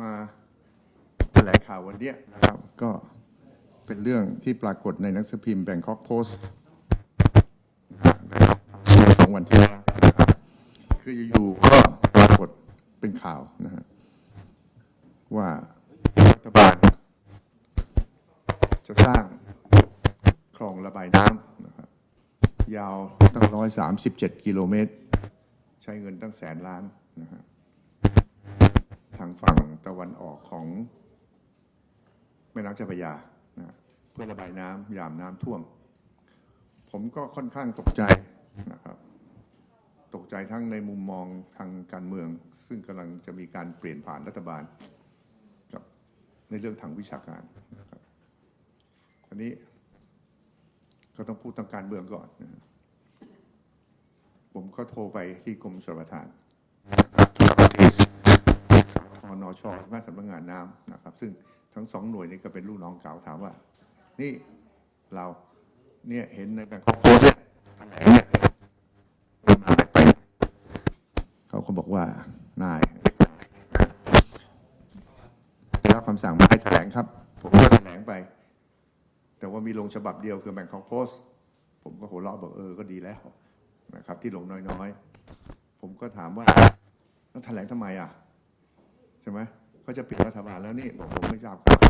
มาแถลงข่าววันนี้นะครับ ก็เป็นเรื่องที่ปรากฏในหนังสือพิมพ์แบงคอกโพสต์สองวันที่แล้วคืออยู่ก็ปรากฏเป็นข่าวนะฮะว่ารัฐบาลจะสร้างคลองระบายน้ำนะครับยาวตั้งร้อยสามสิบเจ็ดกิโลเมตร ใช้เงินตั้งแสนล้านางฝั่งตะวันออกของแม่น้ำเจ้าพระยานะเพื่อระบายน้ำยามน้ำท่วม ผมก็ค่อนข้างตกใจนะครับ ตกใจทั้งในมุมมองทางการเมือง ซึ่งกำลังจะมีการเปลี่ยนผ่านรัฐบาลกับในเรื่องทางวิชาการนะครับอันนี้ก็ต้องพูดทางการเมืองก่อนนะผมก็โทรไปที่กรมชลประทาน อนชแม่สำนักงานน้ำนะครับ ซึ่งทั้งสองหน่วยนี้ก็เป็นลูกน้องเก่าถามว่า นี่เราเนี่ยเห็นในแบงคอกโพสต์เนี่ยแถลงเนี่ยเขาก็บอกว่านายได้รับคำสั่งมาให้แถลงครับ ผมก็แถลงไป แต่ว่ามีลงฉบับเดียวคือแบงคอกโพสต์ผมก็หัวเราะบอกเออก็ดีแล้วนะครับ ที่ลงน้อยๆ ผมก็ถามว่าแล้วแถลงทำไมอะ ช่ไหมเขาจะปิดรัฐบาลแล้วนี่บอกผมไม่ทราบครับ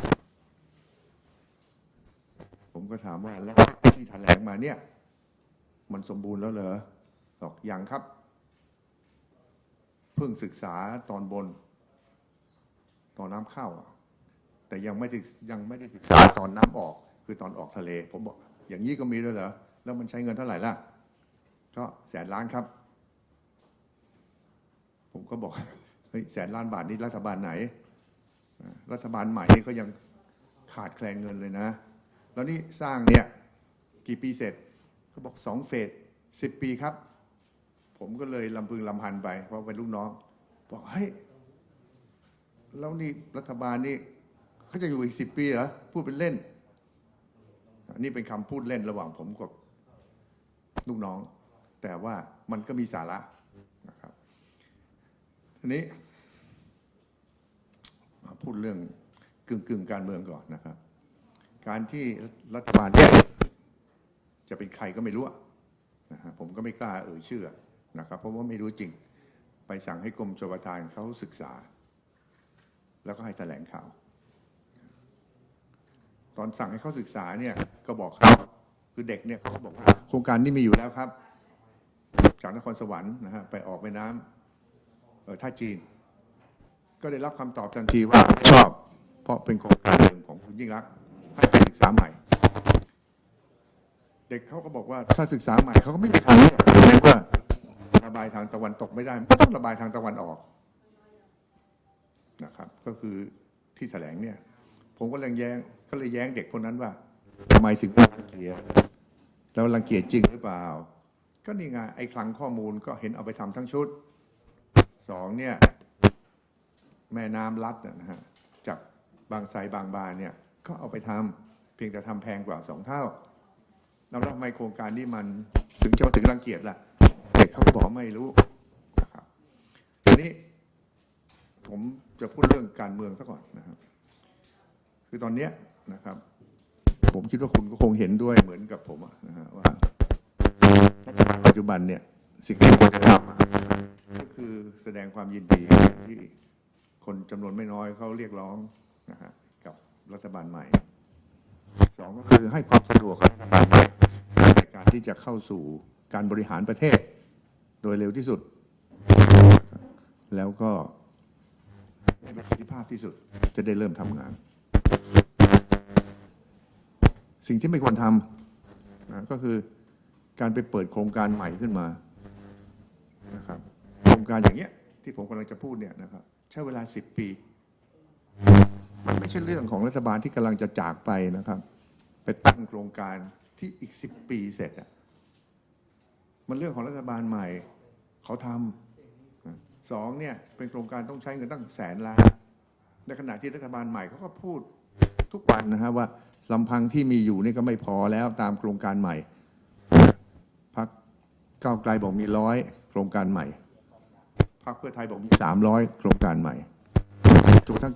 ผมก็ถามว่าแล้วที่แถลงมาเนี่ย มันสมบูรณ์แล้วเหรอบอกยังครับ เพิ่งศึกษาตอนบน ตอนน้ำเข้าแต่ยังไม่ได้ยังไม่ได้ศึกษาตอนน้ำออก คือตอนออกทะเล ผมบอก อย่างนี้ก็มีด้วยเหรอแล้วมันใช้เงินเท่าไหร่ล่ะ ก็แสนล้านครับ ผมก็บอก เฮ้ยแสนล้านบาทนี้รัฐบาลไหน รัฐบาลใหม่นี่ก็ยังขาดแคลนเงินเลยนะ แล้วนี่สร้างเนี่ยกี่ปีเสร็จเขาบอกสองเฟสสิบปีครับ ผมก็เลยลำพึงลำพันไป เพราะเป็นลูกน้อง บอกเฮ้ยแล้วนี่รัฐบาลนี่เขาจะอยู่อีกสิบปีเหรอพูดเป็นเล่นนนี้เป็นคำพูดเล่นระหว่างผมกับลูกน้อง แต่ว่ามันก็มีสาระนะครับทีนี้ พูดเรื่องกึ่งกึ่งการเมืองก่อนนะครับ การที่รัฐบาลเนี่ยจะเป็นใครก็ไม่รู้นะฮะผมก็ไม่กล้าเอ่ยชื่อนะครับ เพราะว่าไม่รู้จริง ไปสั่งให้กรมชลประทานเขาศึกษา แล้วก็ให้แถลงข่าว ตอนสั่งให้เขาศึกษาเนี่ยก็บอกเขาคือเด็กเนี่ยเขาก็บอกว่าโครงการนี้มีอยู่แล้วครับ จากนครสวรรค์นะฮะไปออกไปน้ำเออท่าจีน ก็ได้รับคำตอบทันทีว่าชอบ เพราะเป็นโครงการหนึ่งของคุณยิ่งรักให้ไปศึกษาใหม่ เด็กเขาก็บอกว่าถ้าศึกษาใหม่เขาก็ไม่มีทางเลือกแม้ว่าระบายทางตะวันตกไม่ได้มันก็ต้องระบายทางตะวันออกนะครับ ก็คือที่แถลงเนี่ย ผมก็เลยแย้งก็เลยแย้งเด็กคนนั้นว่าทำไมถึงรังเกียจแล้วรังเกียจจริงหรือเปล่า ก็นี่ไงไอ้คลังข้อมูลก็เห็นเอาไปทำทั้งชุดสองเนี่ย แม่น้ำลัดนะฮะจากบางไทรบางบานเนี่ยก็เอาไปทำเพียงแต่ทำแพงกว่าสองเท่าแล้วทำไมโครงการนี้มันถึงจะมาถึงรังเกียจล่ะเด็กเขาบอกไม่รู้นะครับทีนี้ผมจะพูดเรื่องการเมืองซะก่อนนะครับ คือตอนเนี้ยนะครับ ผมคิดว่าคุณก็คงเห็นด้วยเหมือนกับผมนะฮะว่ารัฐบาลปัจจุบันเนี่ยสิ่งที่ควรจะทำก็คือแสดงความยินดีที่ คนจำนวนไม่น้อยเขาเรียกร้องนะฮะกับรัฐบาลใหม่สองก็คือให้ความสะดวกกับรัฐบาลใหม่ในการที่จะเข้าสู่การบริหารประเทศ โดยเร็วที่สุด แล้วก็มีประสิทธิภาพที่สุดจะได้เริ่มทำงาน สิ่งที่ไม่ควรทำนะก็คือการไปเปิดโครงการใหม่ขึ้นมานะครับโครงการอย่างเงี้ยที่ผมกำลังจะพูดเนี่ยนะครับ ใช้เวลาสิบปี มันไม่ใช่เรื่องของรัฐบาลที่กำลังจะจากไปนะครับ ไปตั้งโครงการที่อีกสิบปีเสร็จอะมันเรื่องของรัฐบาลใหม่ เขาทำสองเนี่ย เป็นโครงการต้องใช้เงินตั้งแสนล้านในขณะที่รัฐบาลใหม่เขาก็พูดทุกวันนะฮะว่าลำพังที่มีอยู่นี่ก็ไม่พอแล้วตามโครงการใหม่พักก้าวไกลบอกมีร้อยโครงการใหม่ พรรคเพื่อไทยบอกมีสามร้อยโครงการใหม่ทุกทั้ง